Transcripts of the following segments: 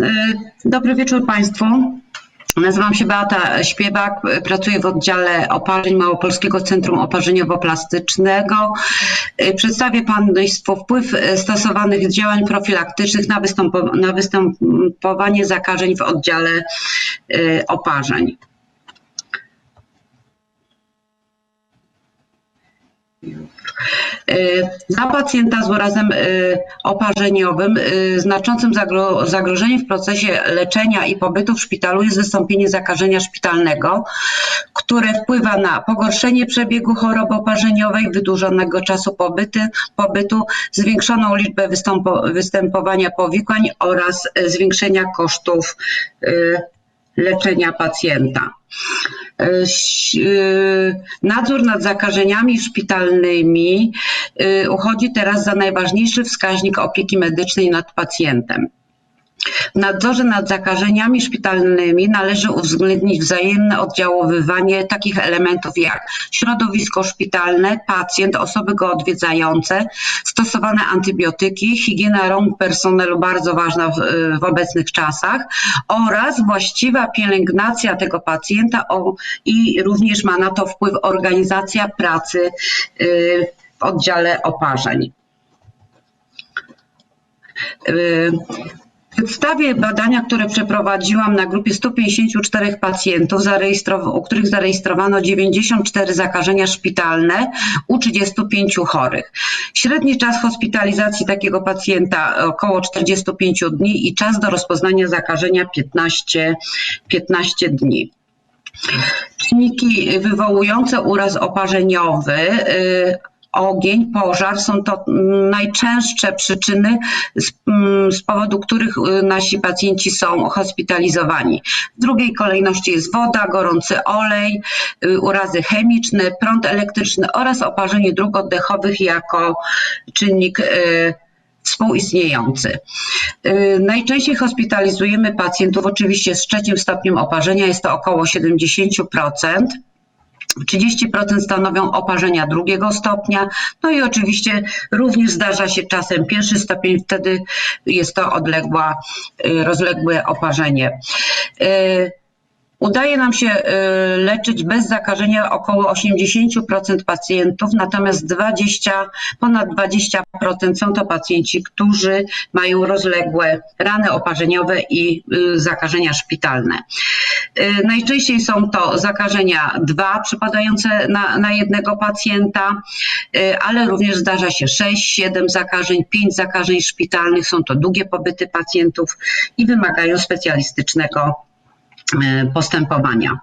Y, Dobry wieczór Państwu. Nazywam się Beata Śpiewak, pracuję w oddziale oparzeń Małopolskiego Centrum Oparzeniowo-Plastycznego. Y, Przedstawię Państwu wpływ y, stosowanych działań profilaktycznych na, na występowanie zakażeń w oddziale oparzeń. Y, Dla pacjenta z urazem y, oparzeniowym y, znaczącym zagro- zagrożeniem w procesie leczenia i pobytu w szpitalu jest wystąpienie zakażenia szpitalnego, które wpływa na pogorszenie przebiegu choroby oparzeniowej, wydłużonego czasu pobyty, pobytu, zwiększoną liczbę występowania powikłań oraz zwiększenia kosztów leczenia pacjenta. Ś- y, Nadzór nad zakażeniami szpitalnymi y, uchodzi teraz za najważniejszy wskaźnik opieki medycznej nad pacjentem. W nadzorze nad zakażeniami szpitalnymi należy uwzględnić wzajemne oddziaływanie takich elementów jak środowisko szpitalne, pacjent, osoby go odwiedzające, stosowane antybiotyki, higiena rąk personelu bardzo ważna w, w obecnych czasach oraz właściwa pielęgnacja tego pacjenta o, i również ma na to wpływ organizacja pracy y, w oddziale oparzeń. Y, Przedstawię badania, które przeprowadziłam na grupie 154 pacjentów, u których zarejestrowano 94 zakażenia szpitalne u 35 chorych. Średni czas hospitalizacji takiego pacjenta około 45 dni i czas do rozpoznania zakażenia 15, 15 dni. Czynniki wywołujące uraz oparzeniowy, y, ogień, pożar są to mm, najczęstsze przyczyny, z, mm, z powodu których y, nasi pacjenci są hospitalizowani. W drugiej kolejności jest woda, gorący olej, y, urazy chemiczne, prąd elektryczny oraz oparzenie dróg oddechowych jako czynnik y, współistniejący. Najczęściej hospitalizujemy pacjentów oczywiście z trzecim stopniem oparzenia, jest to około 70%. 30% stanowią oparzenia drugiego stopnia, no i oczywiście również zdarza się czasem pierwszy stopień, wtedy jest to odległa, y, rozległe oparzenie. Udaje nam się y, leczyć bez zakażenia około 80% pacjentów, natomiast 20, ponad 20% są to pacjenci, którzy mają rozległe rany oparzeniowe i y, zakażenia szpitalne. Y, Najczęściej są to zakażenia dwa przypadające na, na jednego pacjenta, ale również zdarza się 6, 7 zakażeń, 5 zakażeń szpitalnych. Są to długie pobyty pacjentów i wymagają specjalistycznego postępowania.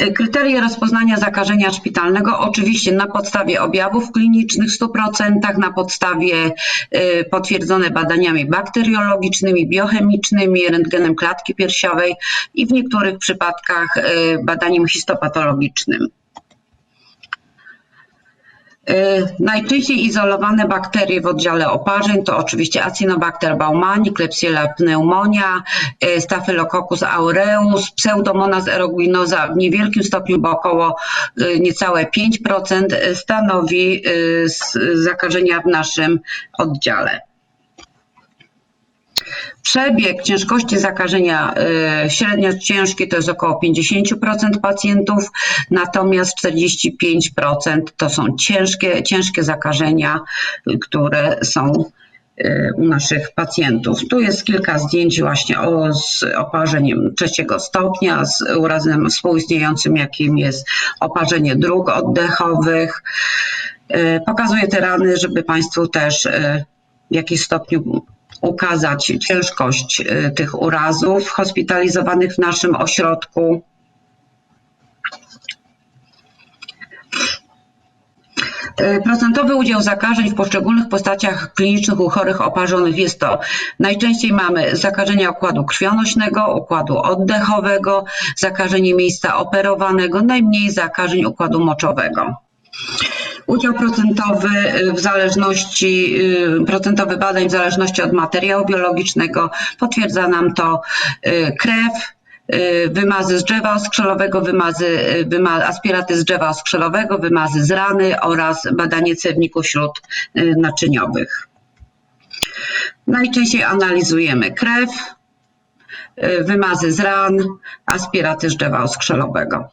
Y, Kryteria rozpoznania zakażenia szpitalnego oczywiście na podstawie objawów klinicznych w 100%, na podstawie y, potwierdzone badaniami bakteriologicznymi, biochemicznymi, rentgenem klatki piersiowej i w niektórych przypadkach badaniem histopatologicznym. Y, Najczęściej izolowane bakterie w oddziale oparzeń to oczywiście Acinobacter baumani, Klebsiella pneumonia, y, Staphylococcus aureus, Pseudomonas aeruginosa w niewielkim stopniu, bo około y, niecałe 5% y, stanowi zakażenia w naszym oddziale. Przebieg ciężkości zakażenia y, średnio ciężkie to jest około 50% pacjentów, natomiast 45% to są ciężkie, ciężkie zakażenia, y, które są y, u naszych pacjentów. Tu jest kilka zdjęć właśnie o, z oparzeniem trzeciego stopnia, z urazem współistniejącym, jakim jest oparzenie dróg oddechowych. Pokazuję te rany, żeby Państwu też w jakiś stopniu ukazać ciężkość y, tych urazów hospitalizowanych w naszym ośrodku. Y, Procentowy udział zakażeń w poszczególnych postaciach klinicznych u chorych oparzonych jest to najczęściej mamy zakażenia układu krwionośnego, układu oddechowego, zakażenie miejsca operowanego, najmniej zakażeń układu moczowego. Udział procentowy y, w zależności, y, procentowy badań w zależności od materiału biologicznego potwierdza nam to y, krew, wymazy z drzewa oskrzelowego, wymazy, wyma, aspiraty z drzewa oskrzelowego, wymazy z rany oraz badanie cewników śród y, naczyniowych. Najczęściej analizujemy krew, wymazy z ran, aspiraty żdewa oskrzelowego.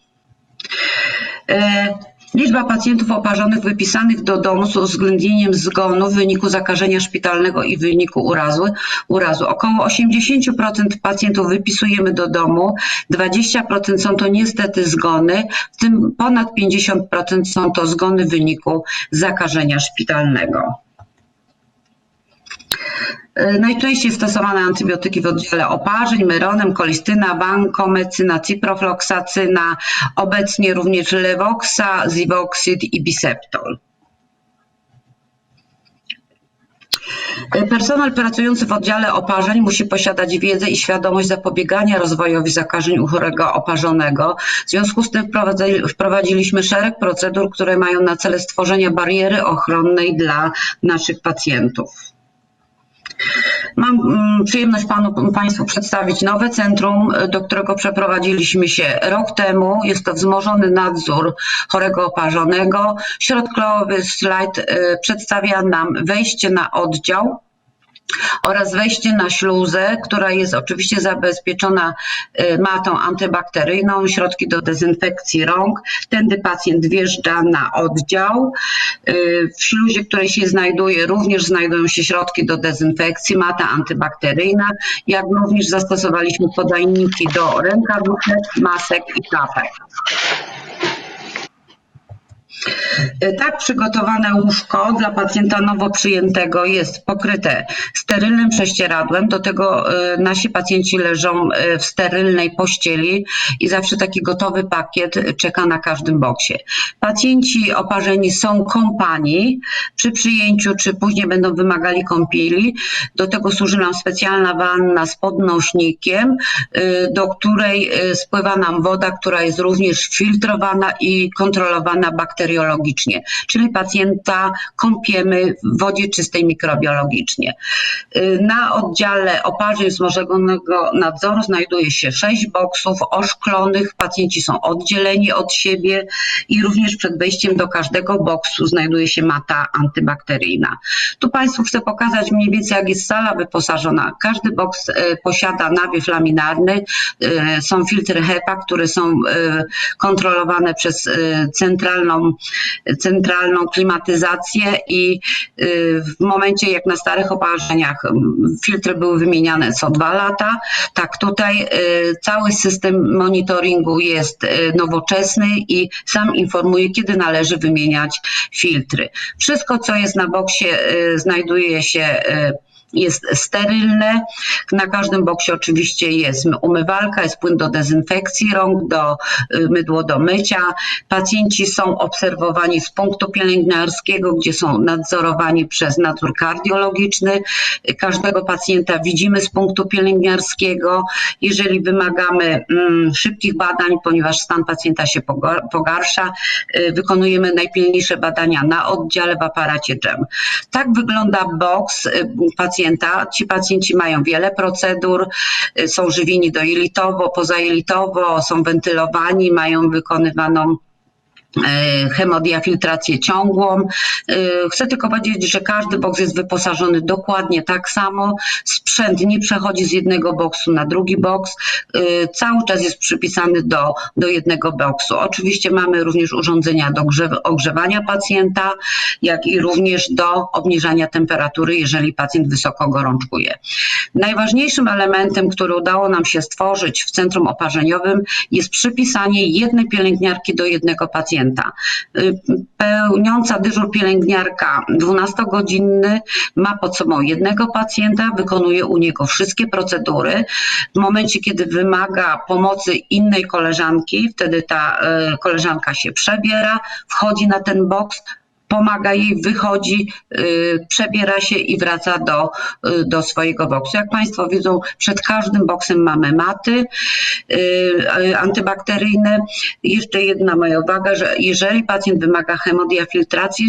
Liczba pacjentów oparzonych wypisanych do domu z uwzględnieniem zgonu w wyniku zakażenia szpitalnego i w wyniku urazu. urazu. Około 80% pacjentów wypisujemy do domu, 20% są to niestety zgony, w tym ponad 50% są to zgony w wyniku zakażenia szpitalnego. E, Najczęściej stosowane antybiotyki w oddziale oparzeń, meronem, kolistyna, bankomecyna, ciprofloksacyna, obecnie również levoxa, zivoxid i biseptol. E, Personel pracujący w oddziale oparzeń musi posiadać wiedzę i świadomość zapobiegania rozwojowi zakażeń u chorego oparzonego. W związku z tym wprowadzi- wprowadziliśmy szereg procedur, które mają na celu stworzenie bariery ochronnej dla naszych pacjentów. Mam mm, przyjemność panu, Państwu przedstawić nowe centrum, do którego przeprowadziliśmy się rok temu. Jest to wzmożony nadzór chorego oparzonego. Środkowy slajd y, przedstawia nam wejście na oddział oraz wejście na śluzę, która jest oczywiście zabezpieczona y, matą antybakteryjną, środki do dezynfekcji rąk. Tędy pacjent wjeżdża na oddział. Y, W śluzie, której się znajduje, również znajdują się środki do dezynfekcji, mata antybakteryjna, jak również zastosowaliśmy podajniki do rękawiczek, masek i klapek. Tak przygotowane łóżko dla pacjenta nowo przyjętego jest pokryte sterylnym prześcieradłem. Do tego y, nasi pacjenci leżą y, w sterylnej pościeli i zawsze taki gotowy pakiet czeka na każdym boksie. Pacjenci oparzeni są kąpani przy przyjęciu, czy później będą wymagali kąpieli. Do tego służy nam specjalna wanna z podnośnikiem, do której spływa nam woda, która jest również filtrowana i kontrolowana bakteriologicznie, czyli pacjenta kąpiemy w wodzie czystej mikrobiologicznie. Y, Na oddziale oparzeń wzmożonego nadzoru znajduje się sześć boksów oszklonych. Pacjenci są oddzieleni od siebie i również przed wejściem do każdego boksu znajduje się mata antybakteryjna. Tu Państwu chcę pokazać mniej więcej jak jest sala wyposażona. Każdy boks y, posiada nawiew laminarny, y, są filtry HEPA, które są kontrolowane przez centralną, centralną klimatyzację i y, w momencie jak na starych oparzeniach filtry były wymieniane co dwa lata, tak tutaj y, cały system monitoringu jest y, nowoczesny i sam informuje, kiedy należy wymieniać filtry. Wszystko, co jest na boksie, znajduje się jest sterylne. Na każdym boksie oczywiście jest umywalka, jest płyn do dezynfekcji rąk, do y, mydło do mycia. Pacjenci są obserwowani z punktu pielęgniarskiego, gdzie są nadzorowani przez nadzór kardiologiczny. Każdego pacjenta widzimy z punktu pielęgniarskiego. Jeżeli wymagamy mm, szybkich badań, ponieważ stan pacjenta się pogarsza, y, wykonujemy najpilniejsze badania na oddziale w aparacie GEM. Tak wygląda boks y, pacjenta. Ci pacjenci mają wiele procedur, y, są żywieni dojelitowo, pozajelitowo, są wentylowani, mają wykonywaną hemodiafiltrację ciągłą. E, Chcę tylko powiedzieć, że każdy boks jest wyposażony dokładnie tak samo. Sprzęt nie przechodzi z jednego boksu na drugi boks. E, Cały czas jest przypisany do, do jednego boksu. Oczywiście mamy również urządzenia do grze- ogrzewania pacjenta, jak i również do obniżania temperatury, jeżeli pacjent wysoko gorączkuje. Najważniejszym elementem, który udało nam się stworzyć w centrum oparzeniowym jest przypisanie jednej pielęgniarki do jednego pacjenta. Y, Pełniąca dyżur pielęgniarka 12-godzinny ma pod sobą jednego pacjenta, wykonuje u niego wszystkie procedury. W momencie, kiedy wymaga pomocy innej koleżanki, wtedy ta y, koleżanka się przebiera, wchodzi na ten boks, pomaga jej, wychodzi, y, przebiera się i wraca do, y, do swojego boksu. Jak Państwo widzą, przed każdym boksem mamy maty y, antybakteryjne. Jeszcze jedna moja uwaga, że jeżeli pacjent wymaga hemodiafiltracji,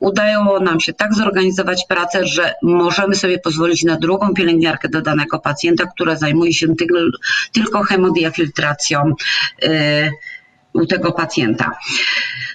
udało nam się tak zorganizować pracę, że możemy sobie pozwolić na drugą pielęgniarkę do danego pacjenta, która zajmuje się tyl- tylko hemodiafiltracją u tego pacjenta.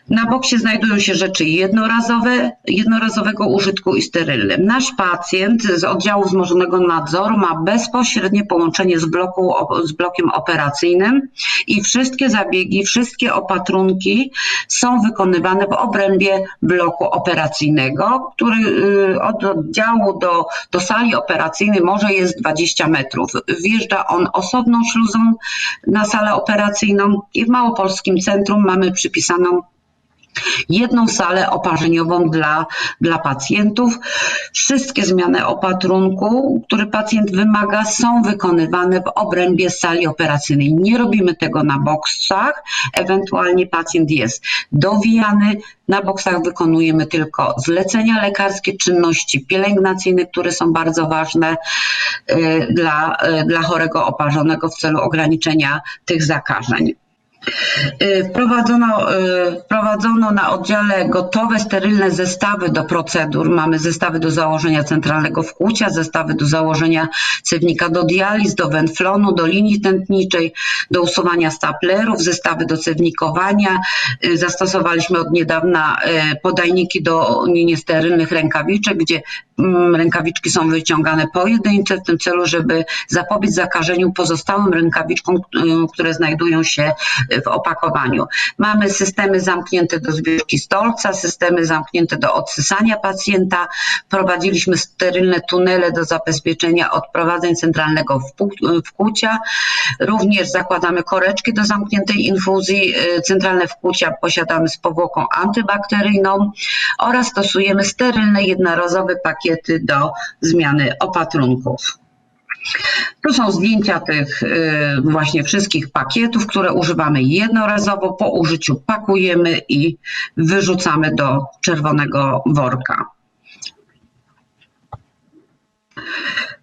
Na boksie znajdują się rzeczy jednorazowe, jednorazowego użytku i sterylne. Nasz pacjent z oddziału wzmożonego nadzoru ma bezpośrednie połączenie z, bloku, z blokiem operacyjnym i wszystkie zabiegi, wszystkie opatrunki są wykonywane w obrębie bloku operacyjnego, który y, od oddziału do, do sali operacyjnej może jest 20 metrów. Wjeżdża on osobną śluzą na salę operacyjną i w Małopolskim Centrum mamy przypisaną jedną salę oparzeniową dla, dla pacjentów. Wszystkie zmiany opatrunku, który pacjent wymaga, są wykonywane w obrębie sali operacyjnej. Nie robimy tego na boksach, ewentualnie pacjent jest dowijany. Na boksach wykonujemy tylko zlecenia lekarskie, czynności pielęgnacyjne, które są bardzo ważne y, dla, y, dla chorego oparzonego w celu ograniczenia tych zakażeń. Y, wprowadzono, y, wprowadzono na oddziale gotowe, sterylne zestawy do procedur. Mamy zestawy do założenia centralnego wkłucia, zestawy do założenia cewnika do dializ, do wenflonu, do linii tętniczej, do usuwania staplerów, zestawy do cewnikowania. Y, zastosowaliśmy od niedawna podajniki do niesterylnych rękawiczek, gdzie rękawiczki są wyciągane pojedyncze w tym celu, żeby zapobiec zakażeniu pozostałym rękawiczkom, które znajdują się w opakowaniu. Mamy systemy zamknięte do zbiórki stolca, systemy zamknięte do odsysania pacjenta. Prowadziliśmy sterylne tunele do zabezpieczenia odprowadzeń centralnego wkłucia. Również zakładamy koreczki do zamkniętej infuzji. Y, centralne wkłucia posiadamy z powłoką antybakteryjną oraz stosujemy sterylne jednorazowe pakiety do zmiany opatrunków. Tu są zdjęcia tych y, właśnie wszystkich pakietów, które używamy jednorazowo. Po użyciu pakujemy i wyrzucamy do czerwonego worka.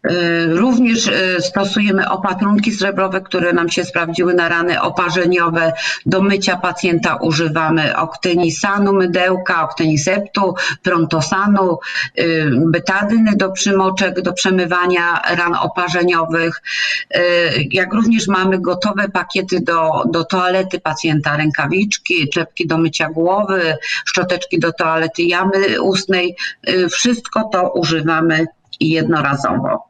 Y, również y, stosujemy opatrunki srebrowe, które nam się sprawdziły na rany oparzeniowe. Do mycia pacjenta używamy oktynisanu, mydełka, oktyniseptu, prontosanu, y, betadyny do przymoczek, do przemywania ran oparzeniowych. Jak również mamy gotowe pakiety do, do toalety pacjenta, rękawiczki, czepki do mycia głowy, szczoteczki do toalety jamy ustnej. Wszystko to używamy jednorazowo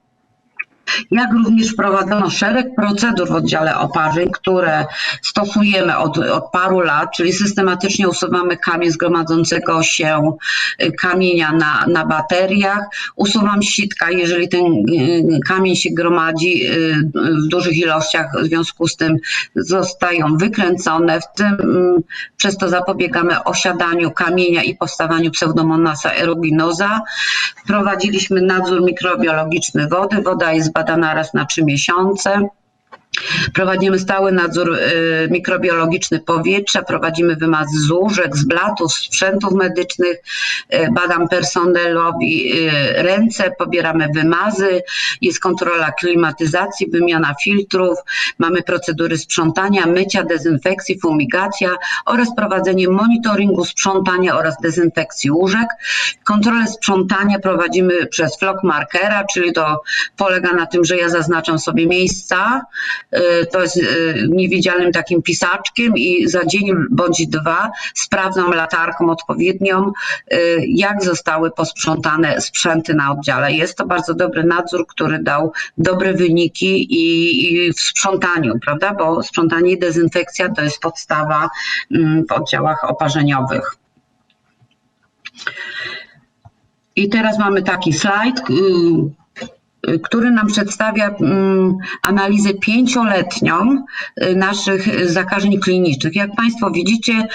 jak również wprowadzono szereg procedur w oddziale oparzeń, które stosujemy od, od paru lat, czyli systematycznie usuwamy kamień zgromadzącego się y, kamienia na, na bateriach, usuwam sitka, jeżeli ten y, kamień się gromadzi y, w dużych ilościach, w związku z tym zostają wykręcone, w tym mm, przez to zapobiegamy osiadaniu kamienia i powstawaniu pseudomonasa aeruginosa. Wprowadziliśmy nadzór mikrobiologiczny wody, woda jest badana raz na trzy miesiące. Prowadzimy stały nadzór y, mikrobiologiczny powietrza, prowadzimy wymaz z łóżek, z blatów, sprzętów medycznych, y, badam personelowi y, ręce, pobieramy wymazy, jest kontrola klimatyzacji, wymiana filtrów, mamy procedury sprzątania, mycia, dezynfekcji, fumigacja oraz prowadzenie monitoringu sprzątania oraz dezynfekcji łóżek. Kontrolę sprzątania prowadzimy przez flock markera, czyli to polega na tym, że ja zaznaczam sobie miejsca, to jest y, niewidzialnym takim pisaczkiem i za dzień bądź dwa sprawdzam latarką odpowiednią, y, jak zostały posprzątane sprzęty na oddziale. Jest to bardzo dobry nadzór, który dał dobre wyniki i, i w sprzątaniu, prawda? Bo sprzątanie i dezynfekcja to jest podstawa mm, w oddziałach oparzeniowych. I teraz mamy taki slajd który nam przedstawia mm, analizę pięcioletnią y, naszych zakażeń klinicznych. Jak Państwo widzicie,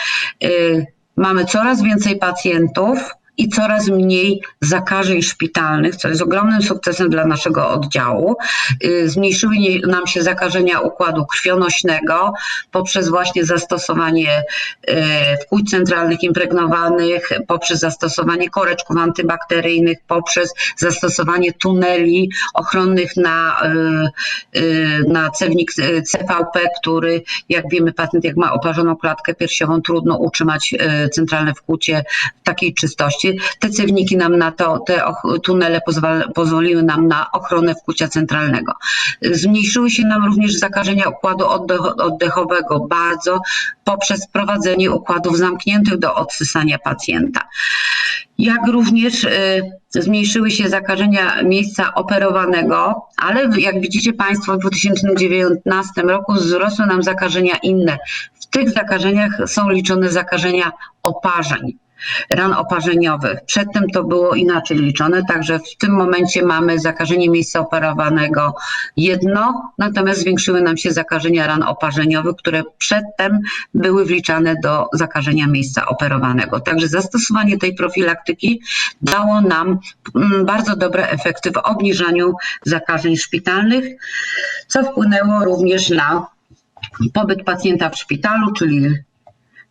y, mamy coraz więcej pacjentów, i coraz mniej zakażeń szpitalnych, co jest ogromnym sukcesem dla naszego oddziału. Y, zmniejszyły nam się zakażenia układu krwionośnego poprzez właśnie zastosowanie y, wkłuć centralnych impregnowanych, poprzez zastosowanie koreczków antybakteryjnych, poprzez zastosowanie tuneli ochronnych na, y, na cewnik CVP, który jak wiemy pacjent jak ma oparzoną klatkę piersiową trudno utrzymać centralne wkłucie w takiej czystości Te cewniki nam na to, te tunele pozwoliły nam na ochronę wkłucia centralnego. Zmniejszyły się nam również zakażenia układu oddech- oddechowego bardzo poprzez wprowadzenie układów zamkniętych do odsysania pacjenta. Jak również y, zmniejszyły się zakażenia miejsca operowanego, ale jak widzicie Państwo w 2019 roku wzrosły nam zakażenia inne. W tych zakażeniach są liczone zakażenia oparzeń ran oparzeniowych. Przedtem to było inaczej liczone, także w tym momencie mamy zakażenie miejsca operowanego jedno, natomiast zwiększyły nam się zakażenia ran oparzeniowych, które przedtem były wliczane do zakażenia miejsca operowanego. Także zastosowanie tej profilaktyki dało nam mm, bardzo dobre efekty w obniżaniu zakażeń szpitalnych, co wpłynęło również na pobyt pacjenta w szpitalu, czyli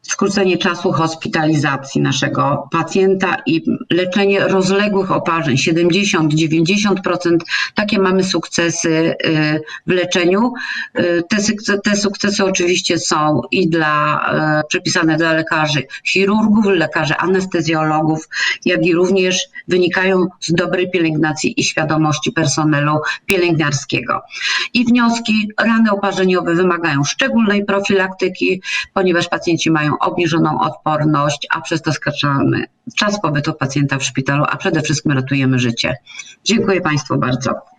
skrócenie czasu hospitalizacji naszego pacjenta i leczenie rozległych oparzeń 70-90%. Takie mamy sukcesy y, w leczeniu. Y, Te, te sukcesy oczywiście są i dla y, przypisane dla lekarzy chirurgów, lekarzy anestezjologów, jak i również wynikają z dobrej pielęgnacji i świadomości personelu pielęgniarskiego. I wnioski, rany oparzeniowe wymagają szczególnej profilaktyki, ponieważ pacjenci mają obniżoną odporność, a przez to skracamy czas pobytu pacjenta w szpitalu, a przede wszystkim ratujemy życie. Dziękuję Państwu bardzo.